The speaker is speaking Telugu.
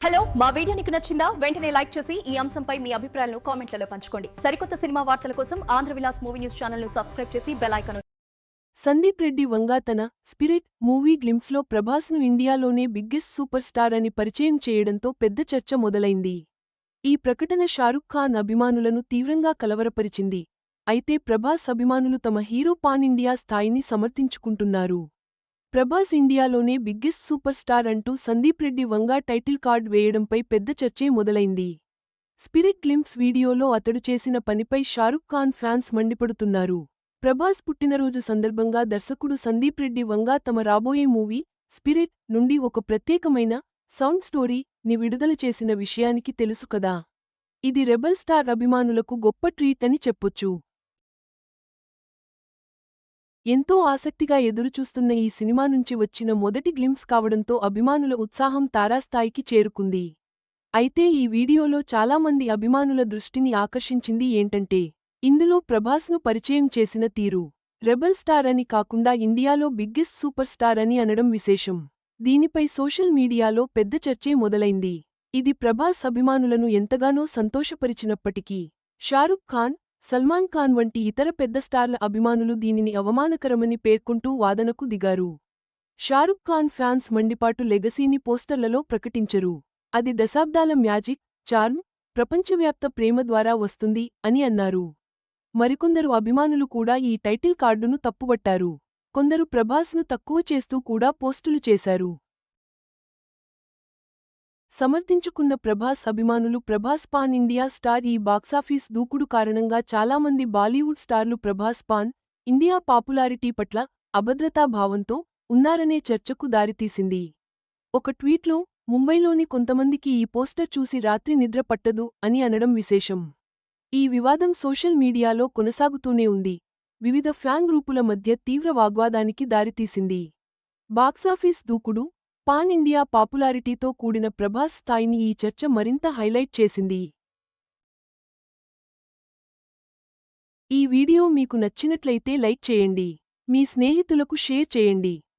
హలో మా వీడియో నీకు నచ్చిందా? వెంటనే లైక్ చేసి ఈ అంశంపై మీ అభిప్రాయాలను కామెంట్లలో పంచుకోండి. సరికొత్త సినిమా వార్తల కోసం ఆంధ్ర విలాస్ మూవీ న్యూస్ ఛానల్ను సబ్స్క్రైబ్ చేసి బెల్ సందీప్ రెడ్డి వంగా తన స్పిరిట్ మూవీ గ్లింప్స్లో ప్రభాస్ను ఇండియాలోనే బిగ్గెస్ట్ సూపర్ స్టార్ అని పరిచయం చేయడంతో పెద్ద చర్చ మొదలైంది. ఈ ప్రకటన షారుఖ్ ఖాన్ అభిమానులను తీవ్రంగా కలవరపరిచింది. అయితే ప్రభాస్ అభిమానులు తమ హీరో పాన్ ఇండియా స్థాయిని సమర్థించుకుంటున్నారు. ప్రభాస్ ఇండియాలోనే బిగ్గెస్ట్ సూపర్ స్టార్ అంటూ సందీప్ రెడ్డి వంగా టైటిల్ కార్డ్ వేయడంపై పెద్ద చర్చే మొదలైంది. స్పిరిట్ లింప్స్ వీడియోలో అతడు చేసిన పనిపై షారుఖ్ ఖాన్ ఫ్యాన్స్ మండిపడుతున్నారు. ప్రభాస్ పుట్టినరోజు సందర్భంగా దర్శకుడు సందీప్ రెడ్డి వంగా తమ రాబోయే మూవీ స్పిరిట్ నుండి ఒక ప్రత్యేకమైన సౌండ్ స్టోరీ ని విడుదల చేసిన విషయానికి తెలుసు కదా. ఇది రెబల్ స్టార్ అభిమానులకు గొప్ప ట్రీట్ అని చెప్పొచ్చు. ఎంతో ఆసక్తిగా ఎదురుచూస్తున్న ఈ సినిమా నుంచి వచ్చిన మొదటి గ్లింప్స్ కావడంతో అభిమానుల ఉత్సాహం తారాస్థాయికి చేరుకుంది. అయితే ఈ వీడియోలో చాలామంది అభిమానుల దృష్టిని ఆకర్షించింది ఏంటంటే ఇందులో ప్రభాస్ను పరిచయం చేసిన తీరు రెబల్ స్టార్ అని కాకుండా ఇండియాలో బిగ్గెస్ట్ సూపర్ స్టార్ అని అనడం విశేషం. దీనిపై సోషల్ మీడియాలో పెద్ద చర్చే మొదలైంది. ఇది ప్రభాస్ అభిమానులను ఎంతగానో సంతోషపరిచినప్పటికీ షారుఖ్ ఖాన్ సల్మాన్ ఖాన్ వంటి ఇతర పెద్ద స్టార్ల అభిమానులు దీనిని అవమానకరమని పేర్కొంటూ వాదనకు దిగారు. షారుఖ్ ఖాన్ ఫ్యాన్స్ మండిపాటు లెగసీని పోస్టర్లలో ప్రకటించరు. అది దశాబ్దాల మ్యాజిక్ చార్మ్ ప్రపంచవ్యాప్త ప్రేమ ద్వారా వస్తుంది అని అన్నారు. మరికొందరు అభిమానులు కూడా ఈ టైటిల్ కార్డును తప్పుబట్టారు కొందరు ప్రభాస్ను తక్కువ చేస్తూ కూడా పోస్టులు చేశారు. సమర్థించుకున్న ప్రభాస్ అభిమానులు ప్రభాస్ పాన్ ఇండియా స్టార్ ఈ బాక్సాఫీస్ దూకుడు కారణంగా చాలామంది బాలీవుడ్ స్టార్లు ప్రభాస్ పాన్ ఇండియా పాపులారిటీ పట్ల అభద్రతా భావంతో ఉన్నారనే చర్చకు దారితీసింది. ఒక ట్వీట్లో ముంబైలోని కొంతమందికి ఈ పోస్టర్ చూసి రాత్రి నిద్ర పట్టదు అని అనడం విశేషం. ఈ వివాదం సోషల్ మీడియాలో కొనసాగుతూనే ఉంది. వివిధ ఫ్యాన్ గ్రూపుల మధ్య తీవ్ర వాగ్వాదానికి దారితీసింది. బాక్సాఫీస్ దూకుడు పాన్ ఇండియా పాపులారిటీతో కూడిన ప్రభాస్ స్థాయిని ఈ చర్చ మరింత హైలైట్ చేసింది. ఈ వీడియో మీకు నచ్చినట్లయితే లైక్ చేయండి. మీ స్నేహితులకు షేర్ చేయండి.